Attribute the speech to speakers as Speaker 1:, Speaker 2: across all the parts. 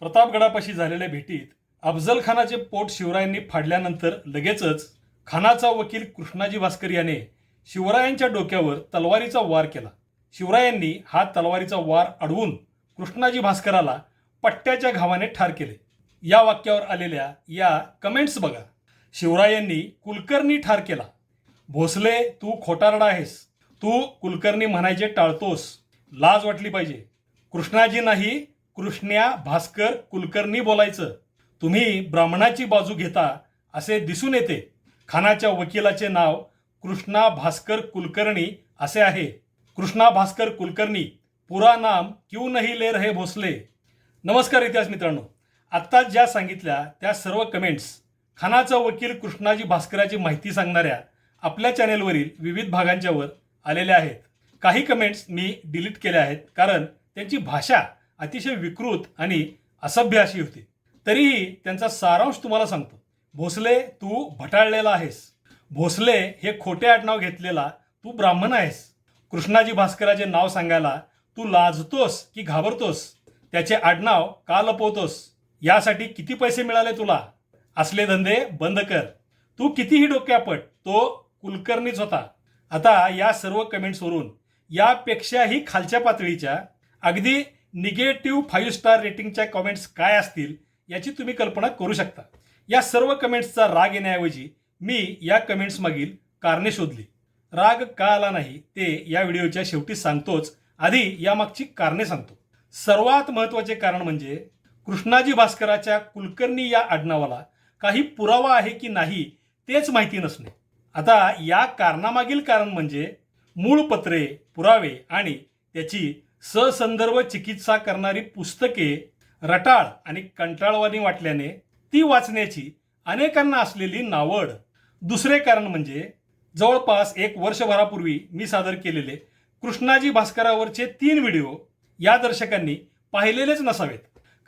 Speaker 1: प्रतापगडापाशी झालेल्या भेटीत अफजल खानाचे पोट शिवरायांनी फाडल्यानंतर लगेचच खानाचा वकील कृष्णाजी भास्कर याने शिवरायांच्या डोक्यावर तलवारीचा वार केला. शिवरायांनी हा तलवारीचा वार अडवून कृष्णाजी भास्कराला पट्ट्याच्या घावाने ठार केले. या वाक्यावर आलेल्या या कमेंट्स बघा. शिवरायांनी कुलकर्णी ठार केला. भोसले तू खोटारडा आहेस. तू कुलकर्णी म्हणायचे टाळतोस. लाज वाटली पाहिजे. कृष्णाजी नाही कृष्ण्या भास्कर कुलकर्णी बोलायचं. तुम्ही ब्राह्मणाची बाजू घेता असे दिसून येते. खानाच्या वकिलाचे नाव कृष्णा भास्कर कुलकर्णी असे आहे. कृष्णा भास्कर कुलकर्णी पुरा नाम क्यू नाही ले रहे भोसले. नमस्कार इतिहास मित्रांनो. आत्ता ज्या सांगितल्या त्या सर्व कमेंट्स खानाचा वकील कृष्णाजी भास्कराची माहिती सांगणाऱ्या आपल्या चॅनेलवरील विविध भागांच्यावर आलेल्या आहेत. काही कमेंट्स मी डिलीट केल्या आहेत कारण त्यांची भाषा अतिशय विकृत आणि असभ्य अशी होती. तरीही त्यांचा सारांश तुम्हाला सांगतो. भोसले तू भटाळलेला आहेस. भोसले हे खोटे आडनाव घेतलेला तू ब्राह्मण आहेस. कृष्णाजी भास्कराचे नाव सांगायला तू लाजतोस की घाबरतोस? त्याचे आडनाव का लपवतोस? यासाठी किती पैसे मिळाले तुला? असले धंदे बंद कर. तू कितीही डोक्यापट तो कुलकर्णीच होता. आता या सर्व कमेंट्सवरून यापेक्षाही खालच्या पातळीच्या अगदी निगेटिव्ह फाईव्ह स्टार रेटिंगच्या कमेंट्स काय असतील याची तुम्ही कल्पना करू शकता. या सर्व कमेंट्सचा राग येण्याऐवजी मी या कमेंट्स मागील कारणे शोधली. राग का आला नाही ते या व्हिडिओच्या शेवटी सांगतोच. आधी यामागची कारणे सांगतो. सर्वात महत्त्वाचे कारण म्हणजे कृष्णाजी भास्कराच्या कुलकर्णी या आडनावाला काही पुरावा आहे की नाही तेच माहिती नसणे. आता या कारणामागील कारण म्हणजे मूळ पत्रे पुरावे आणि त्याची ससंदर्भ चिकित्सा करणारी पुस्तके रटाळ आणि कंटाळवाणी वाटल्याने ती वाचण्याची अनेकांना असलेली नावड. दुसरे कारण म्हणजे जवळपास एक वर्षभरापूर्वी मी सादर केलेले कृष्णाजी भास्करावरचे तीन व्हिडिओ या दर्शकांनी पाहिलेलेच नसावेत.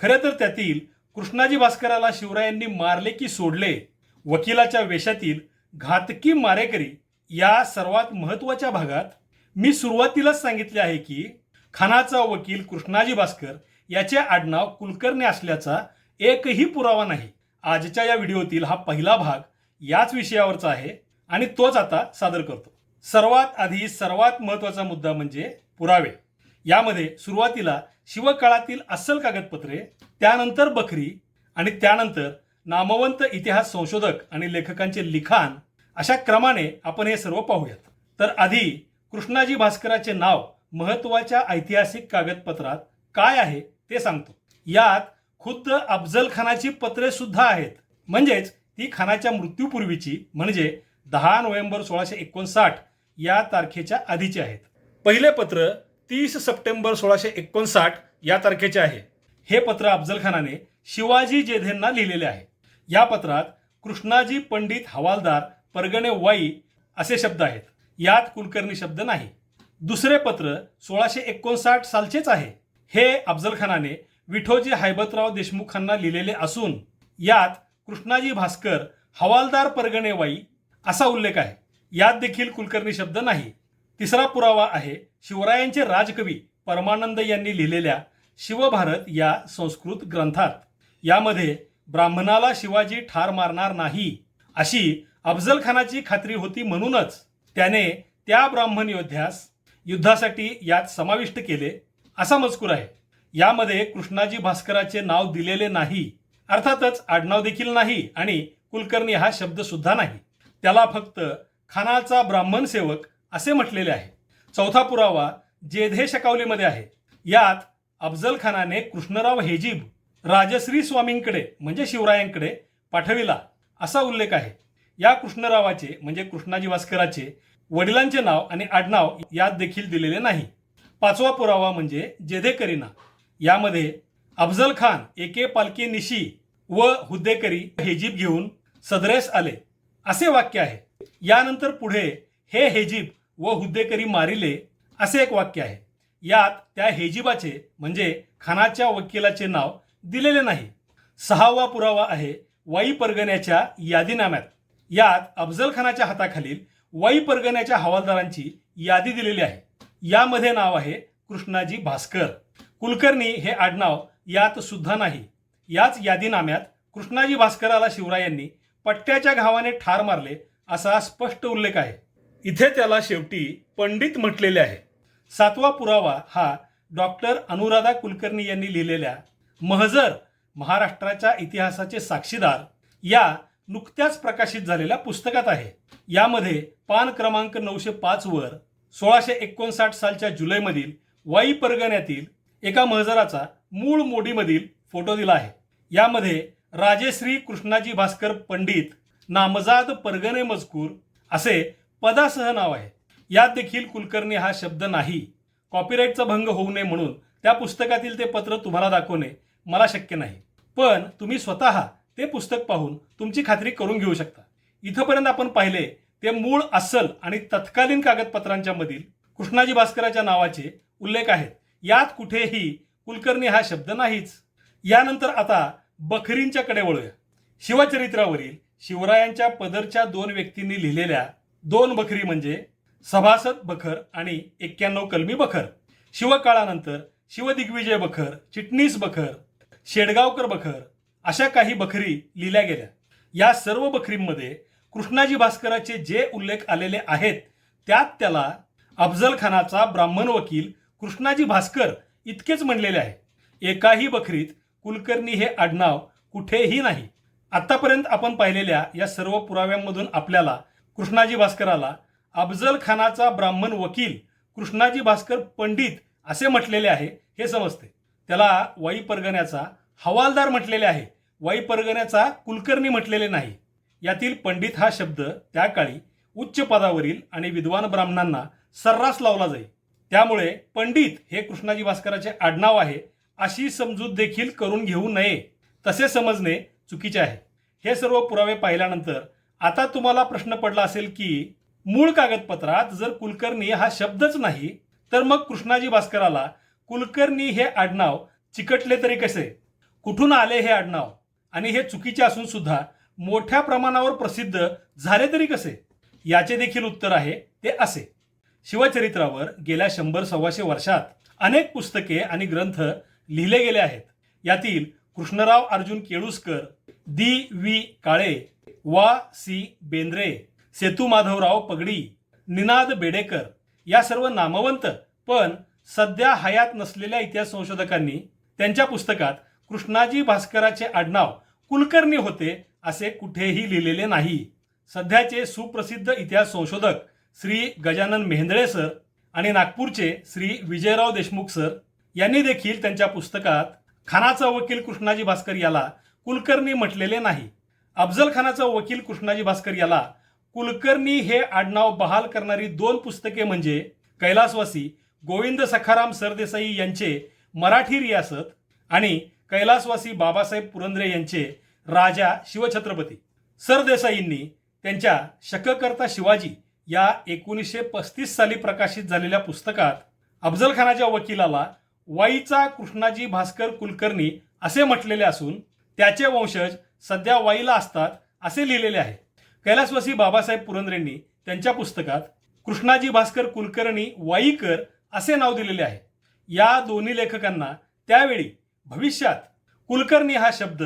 Speaker 1: खरं तर त्यातील कृष्णाजी भास्कराला शिवरायांनी मारले की सोडले वकिलाच्या वेशातील घातकी मारेकरी या सर्वात महत्त्वाच्या भागात मी सुरुवातीलाच सांगितले आहे की खानाचा वकील कृष्णाजी भास्कर याचे आडनाव कुलकर्णी असल्याचा एकही पुरावा नाही. आजच्या या व्हिडिओतील हा पहिला भाग याच विषयावरचा आहे आणि तोच आता सादर करतो. सर्वात आधी सर्वात महत्त्वाचा मुद्दा म्हणजे पुरावे. यामध्ये सुरुवातीला शिवकाळातील अस्सल कागदपत्रे त्यानंतर बखरी आणि त्यानंतर नामवंत इतिहास संशोधक आणि लेखकांचे लिखाण अशा क्रमाने आपण हे सर्व पाहूयात. तर आधी कृष्णाजी भास्कराचे नाव महत्त्वाच्या ऐतिहासिक कागदपत्रात काय आहे ते सांगतो. यात खुद्द अफजल खानाची पत्रे सुद्धा आहेत. म्हणजेच ती खानाच्या मृत्यूपूर्वीची म्हणजे दहा नोव्हेंबर सोळाशे एकोणसाठ या तारखेच्या आधीची आहेत. पहिले पत्र तीस सप्टेंबर सोळाशे एकोणसाठ या तारखेचे आहे. हे पत्र अफजल खानाने शिवाजी जेधेंना लिहिलेले आहे. या पत्रात कृष्णाजी पंडित हवालदार परगणे वाई असे शब्द आहेत. यात कुलकर्णी शब्द नाही. दुसरे पत्र सोळाशे एकोणसाठ सालचेच आहे. हे अफजल खानाने विठोजी हैबतराव देशमुखांना लिहिलेले असून यात कृष्णाजी भास्कर हवालदार परगणेवाई असा उल्लेख आहे. यात देखील कुलकर्णी शब्द नाही. तिसरा पुरावा आहे शिवरायांचे राजकवी परमानंद यांनी लिहिलेल्या शिवभारत या संस्कृत ग्रंथात. यामध्ये ब्राह्मणाला शिवाजी ठार मारणार नाही अशी अफजल खानाची खात्री होती म्हणूनच त्याने त्या ब्राह्मण योद्ध्यास युद्धासाठी यात समाविष्ट केले असा मजकूर आहे. यामध्ये कृष्णाजी भास्कराचे नाव दिलेले नाही अर्थातच आडनाव देखील नाही आणि कुलकर्णी हा शब्द सुद्धा नाही. त्याला फक्त खानाचा ब्राह्मण सेवक असे म्हटलेले आहे. चौथा पुरावा जेधे शकावलीमध्ये आहे. यात अफजल खानाने कृष्णराव हेजीब राजश्री स्वामींकडे म्हणजे शिवरायांकडे पाठविला असा उल्लेख आहे. या कृष्णरावाचे म्हणजे कृष्णाजी भास्कराचे वडिलांचे नाव आणि आडनाव यात देखील दिलेले नाही. पाचवा पुरावा म्हणजे जेधेकरीना. यामध्ये अफजल खान एके पालके निशी व हुद्देकरी हेजीब घेऊन सदरेस आले. असे वाक्य आहे. यानंतर पुढे हे हेजीब व हुद्देकरी मारिले असे एक वाक्य आहे. यात त्या हेजिबाचे म्हणजे खानाच्या वकिलाचे नाव दिलेले नाही. सहावा पुरावा आहे वाई परगण्याच्या यादीनाम्यात. यात अफजल खानाच्या हाताखालील वाई परगण्याच्या हवालदारांची यादी दिलेली आहे. यामध्ये नाव आहे कृष्णाजी भास्कर. कुलकर्णी हे आडनाव यात सुद्धा नाही. याच यादीनाम्यात कृष्णाजी भास्कराला शिवरायांनी पट्ट्याच्या घावाने ठार मारले असा स्पष्ट उल्लेख आहे. इथे त्याला शेवटी पंडित म्हटलेले आहे. सातवा पुरावा हा डॉक्टर अनुराधा कुलकर्णी यांनी लिहिलेल्या महजर महाराष्ट्राच्या इतिहासाचे साक्षीदार या नुकत्याच प्रकाशित झालेल्या पुस्तकात आहे. यामध्ये पान क्रमांक नऊशे पाच वर सोळाशे एकोणसाठ सालच्या जुलैमधील वाई परगण्यातील एका महजराचा मूळ मोडीमधील फोटो दिला आहे. यामध्ये राजेश्री कृष्णाजी भास्कर पंडित नामजाद परगणे मजकूर असे पदासह नाव आहे. यात देखील कुलकर्णी हा शब्द नाही. कॉपीराईटचा भंग होऊ नये म्हणून त्या पुस्तकातील ते पत्र तुम्हाला दाखवणे मला शक्य नाही. पण तुम्ही स्वतः ते पुस्तक पाहून तुमची खात्री करून घेऊ शकता. इथंपर्यंत आपण पाहिले ते मूळ अस्सल आणि तत्कालीन कागदपत्रांच्या मधील कृष्णाजी भास्कराच्या नावाचे उल्लेख आहेत. यात कुठेही कुलकर्णी हा शब्द नाहीच. यानंतर आता बखरींच्या कडे वळूया. शिवचरित्रावरील शिवरायांच्या पदरच्या दोन व्यक्तींनी लिहिलेल्या दोन बखरी म्हणजे सभासद बखर आणि एक्क्याण्णव कलमी बखर. शिवकाळानंतर शिवदिग्विजय बखर चिटणीस बखर शेडगावकर बखर अशा काही बखरी लिहिल्या गेल्या. या सर्व बखरींमध्ये कृष्णाजी भास्कराचे जे उल्लेख आलेले आहेत त्यात त्याला अफजल खानाचा ब्राह्मण वकील कृष्णाजी भास्कर इतकेच म्हणलेले आहे. एकाही बखरीत कुलकर्णी हे आडनाव कुठेही नाही. आतापर्यंत आपण पाहिलेल्या या सर्व पुराव्यांमधून आपल्याला कृष्णाजी भास्कराला अफजल खानाचा ब्राह्मण वकील कृष्णाजी भास्कर पंडित असे म्हटलेले आहे हे समजते. त्याला वाई परगण्याचा हवालदार म्हटलेले आहे. वाई परगण्याचा कुलकर्णी म्हटलेले नाही. यातील पंडित हा शब्द त्या काळी उच्च पदावरील आणि विद्वान ब्राह्मणांना सर्रास लावला जाई. त्यामुळे पंडित हे कृष्णाजी भास्कराचे आडनाव आहे अशी समजूत देखील करून घेऊ नये. तसे समजणे चुकीचे आहे. हे सर्व पुरावे पाहिल्यानंतर आता तुम्हाला प्रश्न पडला असेल की मूळ कागदपत्रात जर कुलकर्णी हा शब्दच नाही तर मग कृष्णाजी भास्कराला कुलकर्णी हे आडनाव चिकटले तरी कसे? कुठून आले हे आडनाव? आणि हे चुकीचे असून सुद्धा मोठ्या प्रमाणावर प्रसिद्ध झाले तरी कसे? याचे देखील उत्तर आहे ते असे. शिवचरित्रावर गेल्या शंभर सव्वाशे वर्षात अनेक पुस्तके आणि ग्रंथ लिहिले गेले आहेत. यातील कृष्णराव अर्जुन केळुसकर दी वी काळे वा सी बेंद्रे सेतू माधवराव पगडी निनाद बेडेकर या सर्व नामवंत पण सध्या हयात नसलेल्या इतिहास संशोधकांनी त्यांच्या पुस्तकात कृष्णाजी भास्कराचे आडनाव कुलकर्णी होते असे कुठेही लिहिलेले नाही. सध्याचे सुप्रसिद्ध इतिहास संशोधक श्री गजानन मेहेंदळे सर आणि नागपूरचे श्री विजयराव देशमुख सर यांनी देखील त्यांच्या पुस्तकात खानाचा वकील कृष्णाजी भास्कर याला कुलकर्णी म्हटलेले नाही. अफजल खानाचा वकील कृष्णाजी भास्कर याला कुलकर्णी हे आडनाव बहाल करणारी दोन पुस्तके म्हणजे कैलासवासी गोविंद सखाराम सरदेसाई यांचे मराठी रियासत आणि कैलासवासी बाबासाहेब पुरंदरे यांचे राजा शिवछत्रपती सरदेसाईंनी त्यांच्या शककर्ता शिवाजी या एकोणीसशे पस्तीस साली प्रकाशित झालेल्या पुस्तकात अफजल खानाच्या वकिलाला वाईचा कृष्णाजी भास्कर कुलकर्णी असे म्हटलेले असून त्याचे वंशज सध्या वाईला असतात असे लिहिलेले आहे. कैलासवासी बाबासाहेब पुरंदरेंनी त्यांच्या पुस्तकात कृष्णाजी भास्कर कुलकर्णी वाईकर असे नाव दिलेले आहे. या दोन्ही लेखकांना त्यावेळी भविष्यात कुलकर्णी हा शब्द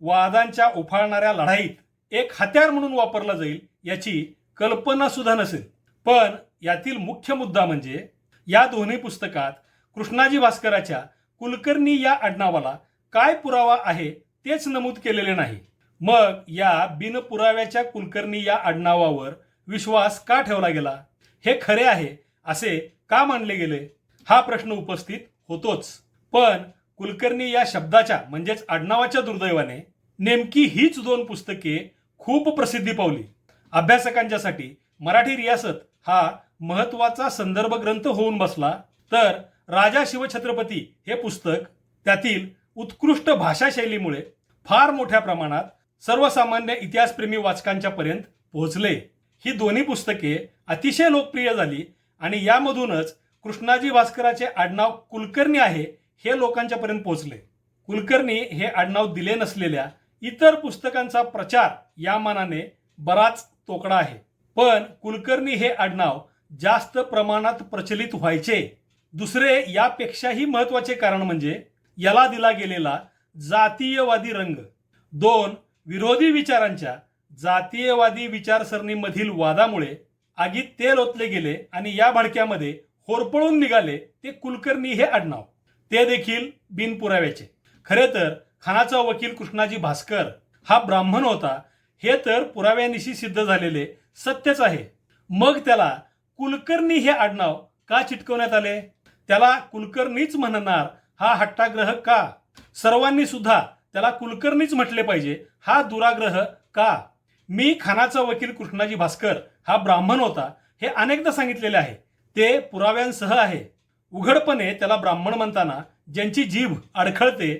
Speaker 1: वादांच्या उफाळणाऱ्या लढाईत एक हत्यार म्हणून वापरला जाईल याची कल्पना सुद्धा नसेल. पण यातील मुख्य मुद्दा म्हणजे या दोन्ही पुस्तकात कृष्णाजी भास्कराच्या कुलकर्णी या आडनावाला काय पुरावा आहे तेच नमूद केलेले नाही. मग या बिनपुराव्याच्या कुलकर्णी या आडनावावर विश्वास का ठेवला गेला? हे खरे आहे असे का मानले गेले? हा प्रश्न उपस्थित होतोच. पण कुलकर्णी या शब्दाच्या म्हणजेच आडनावाच्या दुर्दैवाने नेमकी हीच दोन पुस्तके खूप प्रसिद्धी पावली. अभ्यासकांच्यासाठी मराठी रियासत हा महत्त्वाचा संदर्भ ग्रंथ होऊन बसला तर राजा शिवछत्रपती हे पुस्तक त्यातील उत्कृष्ट भाषाशैलीमुळे फार मोठ्या प्रमाणात सर्वसामान्य इतिहासप्रेमी वाचकांच्या पर्यंत पोहोचले. ही दोन्ही पुस्तके अतिशय लोकप्रिय झाली आणि यामधूनच कृष्णाजी भास्कराचे आडनाव कुलकर्णी आहे हे लोकांच्यापर्यंत पोहोचले. कुलकर्णी हे आडनाव दिले नसलेल्या इतर पुस्तकांचा प्रचार या मानाने बराच तोकडा आहे. पण कुलकर्णी हे आडनाव जास्त प्रमाणात प्रचलित व्हायचे. दुसरे यापेक्षाही महत्त्वाचे कारण म्हणजे याला दिला गेलेला जातीयवादी रंग. दोन विरोधी विचारांच्या जातीयवादी विचारसरणीमधील वादामुळे आगीत तेल ओतले गेले आणि या भडक्यामध्ये होरपळून निघाले ते कुलकर्णी हे आडनाव. ते देखील बिनपुराव्याचे. खरे तर खानाचा वकील कृष्णाजी भास्कर हा ब्राह्मण होता हे तर पुराव्यानिशी सिद्ध झालेले सत्यच आहे. मग त्याला कुलकर्णी हे आडनाव का चिटकवण्यात आले? त्याला कुलकर्णीच म्हणणार हा हट्टाग्रह का? सर्वांनी सुद्धा त्याला कुलकर्णीच म्हटले पाहिजे हा दुराग्रह का? मी खानाचा वकील कृष्णाजी भास्कर हा ब्राह्मण होता हे अनेकदा सांगितलेले आहे. ते पुराव्यांसह आहे. उघडपणे त्याला ब्राह्मण म्हणताना ज्यांची जीभ अडखळते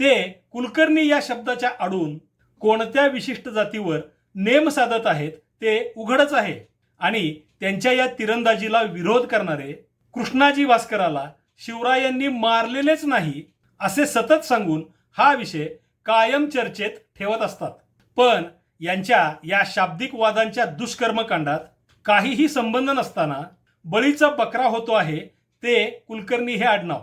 Speaker 1: ते कुलकर्णी या शब्दाच्या आडून कोणत्या विशिष्ट जातीवर नेम साधत आहेत ते उघडच आहे आणि त्यांच्या या तिरंदाजीला विरोध करणारे कृष्णाजी भास्कराला शिवरायांनी मारलेलेच नाही असे सतत सांगून हा विषय कायम चर्चेत ठेवत असतात. पण यांच्या या शाब्दिक वादांच्या दुष्कर्मकांडात काहीही संबंध नसताना बळीचा बकरा होतो आहे ते कुलकर्णी हे आडनाव.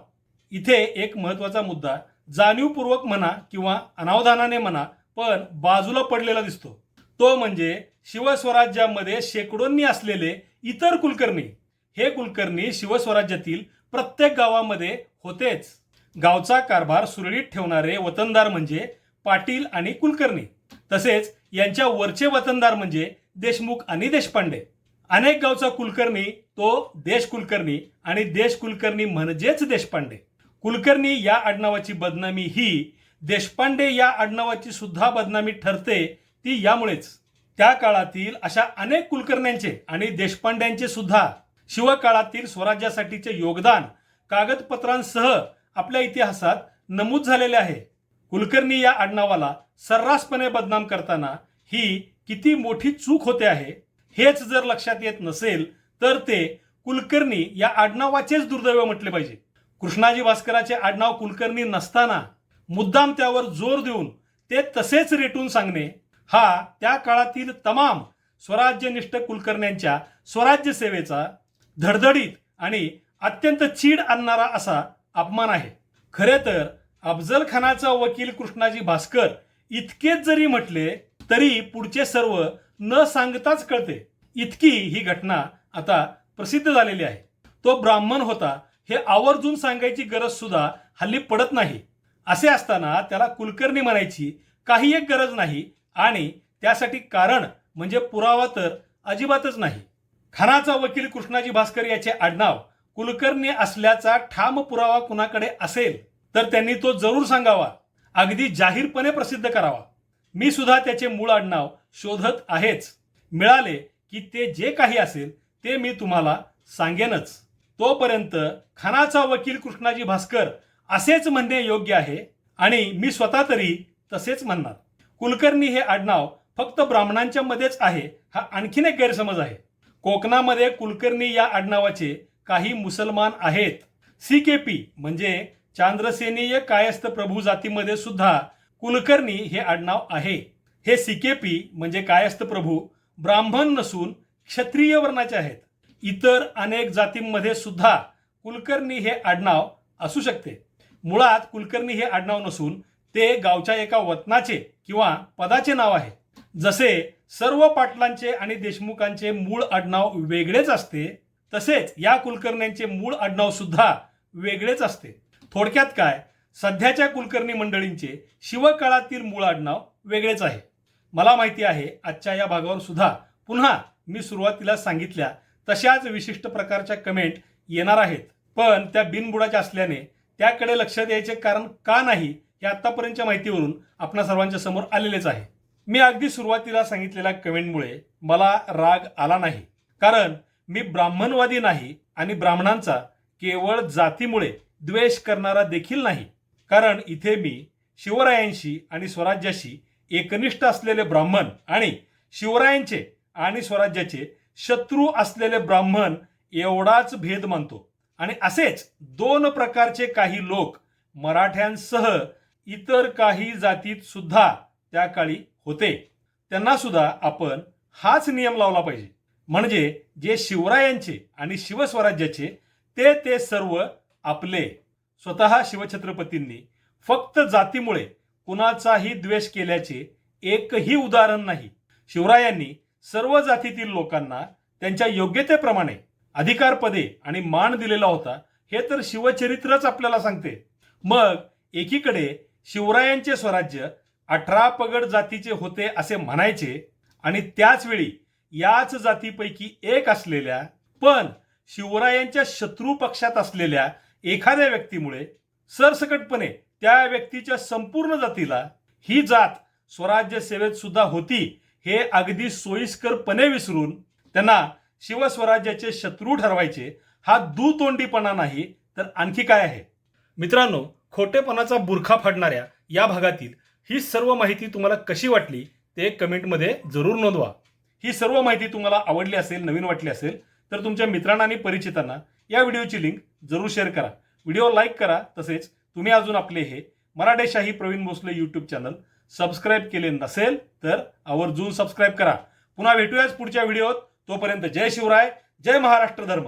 Speaker 1: इथे एक महत्त्वाचा मुद्दा जाणीवपूर्वक म्हणा किंवा अनावधानाने म्हणा पण बाजूला पडलेला दिसतो. तो म्हणजे शिवस्वराज्यामध्ये शेकडोंनी असलेले इतर कुलकर्णी. हे कुलकर्णी शिवस्वराज्यातील प्रत्येक गावामध्ये होतेच. गावचा कारभार सुरळीत ठेवणारे वतनदार म्हणजे पाटील आणि कुलकर्णी. तसेच यांच्या वरचे वतनदार म्हणजे देशमुख आणि देशपांडे. अनेक गावचा कुलकर्णी तो देश कुलकर्णी आणि देश कुलकर्णी म्हणजेच देशपांडे. कुलकर्णी या आडनावाची बदनामी ही देशपांडे या आडनावाची सुद्धा बदनामी ठरते ती यामुळेच. त्या काळातील अशा अनेक कुलकर्ण्यांचे आणि देशपांड्यांचे सुद्धा शिवकाळातील स्वराज्यासाठीचे योगदान कागदपत्रांसह आपल्या इतिहासात नमूद झालेले आहे. कुलकर्णी या आडनावाला सर्रासपणे बदनाम करताना ही किती मोठी चूक होते आहे हेच जर लक्षात येत नसेल तर ते कुलकर्णी या आडनावाचेच दुर्दैव म्हटले पाहिजे. कृष्णाजी भास्कराचे आडनाव कुलकर्णी नसताना मुद्दाम त्यावर जोर देऊन ते तसेच रेटून सांगणे हा त्या काळातील तमाम स्वराज्यनिष्ठ कुलकर्ण्यांच्या स्वराज्य सेवेचा धडधडीत आणि अत्यंत चीड आणणारा असा अपमान आहे. खरे तर अफजल खानाचा वकील कृष्णाजी भास्कर इतकेच जरी म्हटले तरी पुढचे सर्व न सांगताच कळते. इतकी ही घटना आता प्रसिद्ध झालेली आहे. तो ब्राह्मण होता. हे आवर्जून सांगायची गरज सुद्धा हल्ली पडत नाही. असे असताना त्याला कुलकर्णी म्हणायची काही एक गरज नाही आणि त्यासाठी कारण म्हणजे पुरावा तर अजिबातच नाही. खानाचा वकील कृष्णाजी भास्कर याचे आडनाव कुलकर्णी असल्याचा ठाम पुरावा कुणाकडे असेल तर त्यांनी तो जरूर सांगावा. अगदी जाहीरपणे प्रसिद्ध करावा. मी सुद्धा त्याचे मूळ आडनाव शोधत आहेच. मिळाले की ते जे काही असेल ते मी तुम्हाला सांगेनच. तोपर्यंत खानाचा वकील कृष्णाजी भास्कर असेच म्हणणे योग्य आहे आणि मी स्वतः तरी तसेच म्हणणार. कुलकर्णी हे आडनाव फक्त ब्राह्मणांच्या मध्येच आहे हा आणखीन एक गैरसमज आहे. कोकणामध्ये कुलकर्णी या आडनावाचे काही मुसलमान आहेत. सी के पी म्हणजे चांद्रसेनीय कायस्थ प्रभू जातीमध्ये सुद्धा कुलकर्णी हे आडनाव आहे. हे सी के पी म्हणजे कायस्थ प्रभू ब्राह्मण नसून क्षत्रिय वर्णाचे आहेत. इतर अनेक जातींमध्ये सुद्धा कुलकर्णी हे आडनाव असू शकते. मुळात कुलकर्णी हे आडनाव नसून ते गावच्या एका वतनाचे किंवा पदाचे नाव आहे. जसे सर्व पाटलांचे आणि देशमुखांचे मूळ आडनाव वेगळेच असते तसेच या कुलकर्ण्यांचे मूळ आडनाव सुद्धा वेगळेच असते. थोडक्यात काय? सध्याच्या कुलकर्णी मंडळींचे शिवकाळातील मूळ आडनाव वेगळेच आहे. मला माहिती आहे आजच्या या भागावर सुद्धा पुन्हा मी सुरुवातीला सांगितल्या तशाच विशिष्ट प्रकारच्या कमेंट येणार आहेत. पण त्या बिनबुडाच्या असल्याने त्याकडे लक्ष द्यायचे कारण का नाही हे आत्तापर्यंतच्या माहितीवरून आपणा सर्वांच्या समोर आलेलेच आहे. मी अगदी सुरुवातीला सांगितलेल्या कमेंटमुळे मला राग आला नाही. कारण मी ब्राह्मणवादी नाही आणि ब्राह्मणांचा केवळ जातीमुळे द्वेष करणारा देखील नाही. कारण इथे मी शिवरायांशी आणि स्वराज्याशी एकनिष्ठ असलेले ब्राह्मण आणि शिवरायांचे आणि स्वराज्याचे शत्रू असलेले ब्राह्मण एवढाच भेद मानतो. आणि असेच दोन प्रकारचे काही लोक मराठ्यांसह इतर काही जातीत सुद्धा त्या काळी होते. त्यांना सुद्धा आपण हाच नियम लावला पाहिजे. म्हणजे जे शिवरायांचे आणि शिवस्वराज्याचे ते ते सर्व आपले. स्वतः शिवछत्रपतींनी फक्त जातीमुळे कुणाचाही द्वेष केल्याचे एकही उदाहरण नाही. शिवरायांनी सर्व जातीतील लोकांना त्यांच्या योग्यतेप्रमाणे अधिकारपदे आणि मान दिलेला होता हे तर शिवचरित्रच आपल्याला सांगते. मग एकीकडे शिवरायांचे स्वराज्य अठरा पगड जातीचे होते असे म्हणायचे आणि त्याच वेळी याच जातीपैकी एक असलेल्या पण शिवरायांच्या शत्रू पक्षात असलेल्या एखाद्या व्यक्तीमुळे सरसकटपणे त्या व्यक्तीच्या संपूर्ण जातीला ही जात स्वराज्य सेवेत सुद्धा होती हे अगदी सोयीस्करपणे विसरून त्यांना शिवस्वराज्याचे शत्रू ठरवायचे हा दुतोंडीपणा नाही तर आणखी काय आहे? मित्रांनो खोटेपणाचा बुरखा फाडणाऱ्या या भागातील ही सर्व माहिती तुम्हाला कशी वाटली ते कमेंटमध्ये जरूर नोंदवा. ही सर्व माहिती तुम्हाला आवडली असेल नवीन वाटली असेल तर तुमच्या मित्रांना आणि परिचितांना या व्हिडिओची लिंक जरूर शेअर करा. व्हिडिओ लाईक करा तसेच तुम्ही अजून आपले हे Maratheshahi Pravin Bhosale YouTube channel subscribe केले नसेल तर आवर्जून सबस्क्राईब करा. पुन्हा भेटूयाच पुढच्या व्हिडिओत तोपर्यंत जय शिवराय जय महाराष्ट्र धर्म.